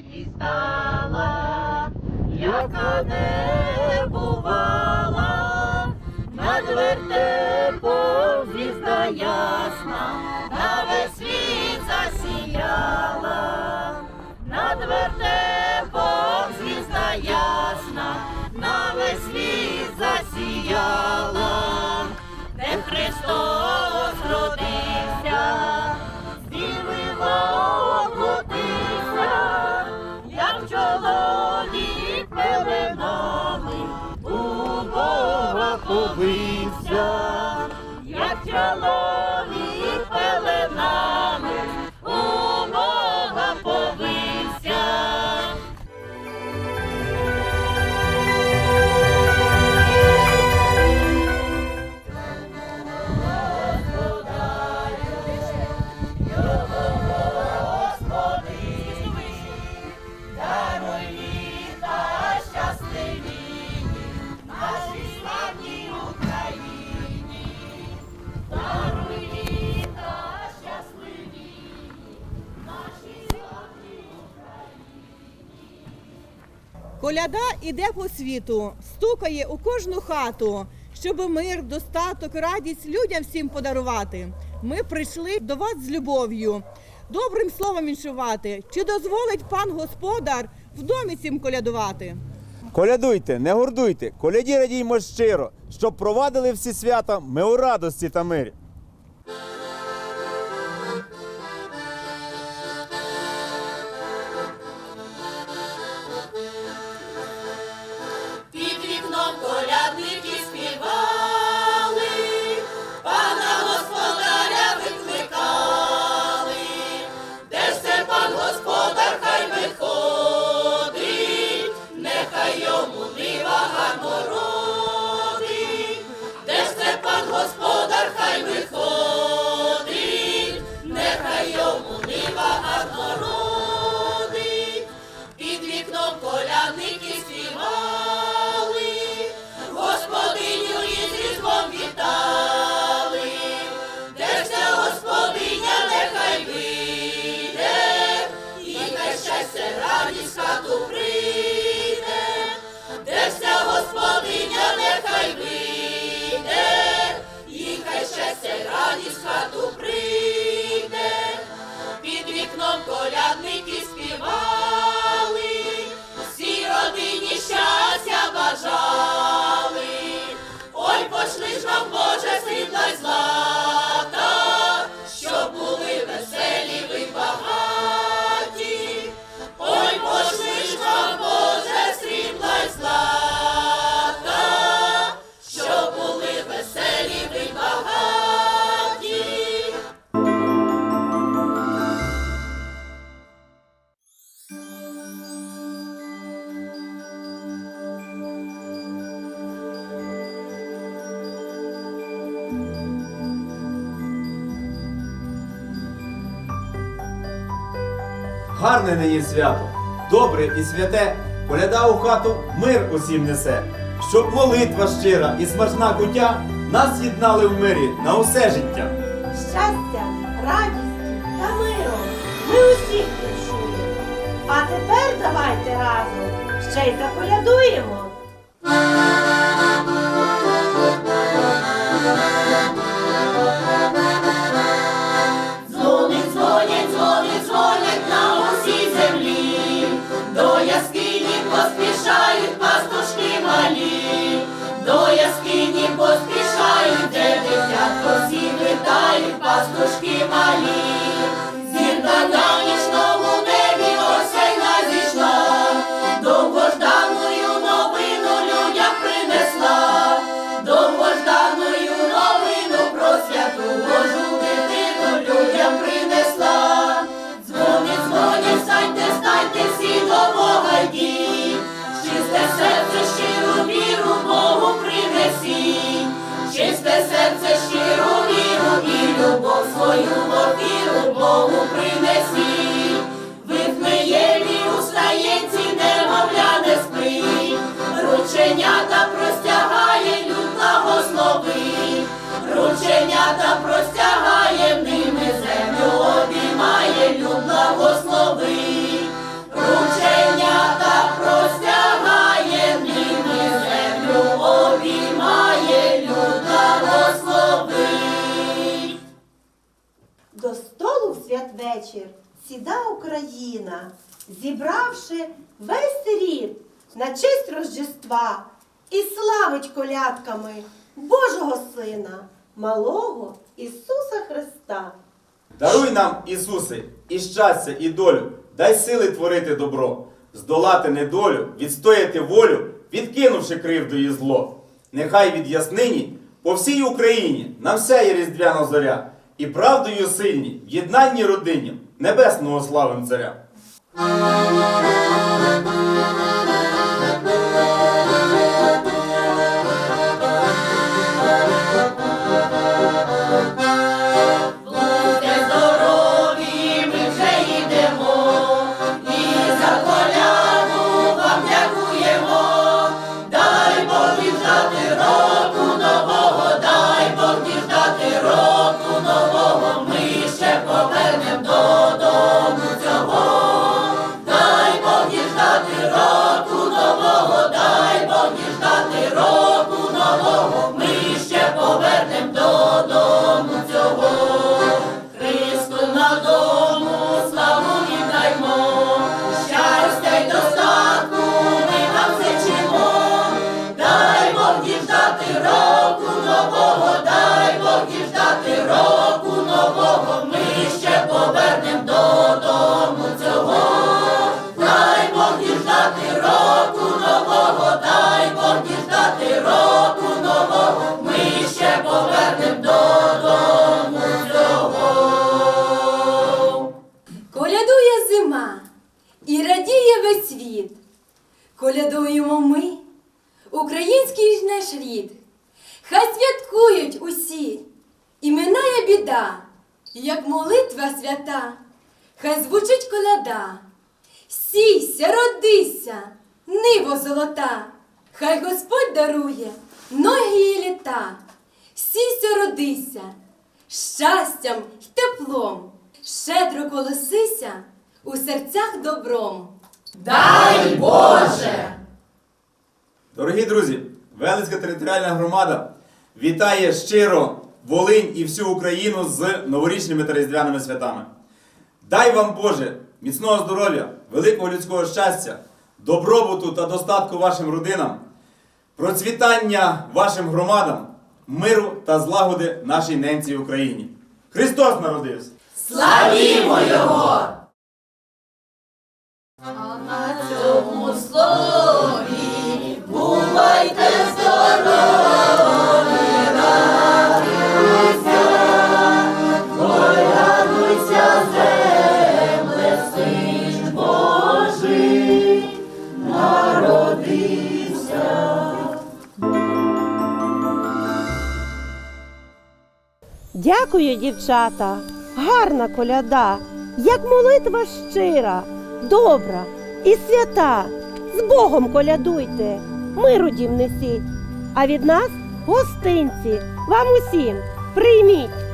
радість стала, яка не бувала, над вертепом звізда ясна, на весь світ побився, як Коляда іде по світу, стукає у кожну хату, щоб мир, достаток, радість людям всім подарувати. Ми прийшли до вас з любов'ю, добрим словом віншувати. Чи дозволить пан господар в домі цім колядувати? Колядуйте, не гордуйте, коляді радіймо щиро, щоб провадили всі свята ми у радості та мирі. Гарне нині свято, добре і святе, коляда у хату мир усім несе, щоб молитва щира і смачна куття нас єднали в мирі на усе життя. щастя, радістю та миром ми усіх віншуємо. А тепер давайте разом ще й заколядуємо. Богу принесі, Вифлеємі у стаєнці, немовля не спи, рученята простягає люд благослови, рученята простягає ними землю обіймає люд благослови, рученята простягає ними землю обіймає люд благослови. Достойно святвечір. Сіда Україна, зібравши весь рід на честь Рождества. І славить колядками Божого Сина, малого Ісуса Христа. Даруй нам, Ісусе, і щастя, і долю, дай сили творити добро, здолати недолю, відстояти волю, відкинувши кривду і зло. Нехай від яснині по всій Україні нам сяє різдвяна зоря, і правдою сильні, в єднанні родині, небесного славим царя. Колядуємо ми, український наш рід. Хай святкують усі, і минає біда, як молитва свята, хай звучить коляда. Сійся, родися, ниво золота, хай Господь дарує ноги і літа. Сійся, родися, щастям й теплом, щедро колосися у серцях добром. Дай Боже! Дорогі друзі, Велицька територіальна громада вітає щиро Волинь і всю Україну з новорічними та різдвяними святами. Дай вам Боже міцного здоров'я, великого людського щастя, добробуту та достатку вашим родинам, процвітання вашим громадам, миру та злагоди нашій ненці Україні. Христос народився! Славімо Його! Дякую, дівчата. Гарна коляда, як молитва щира, добра і свята. З Богом колядуйте, миру дім несіть. А від нас гостинці вам усім прийміть.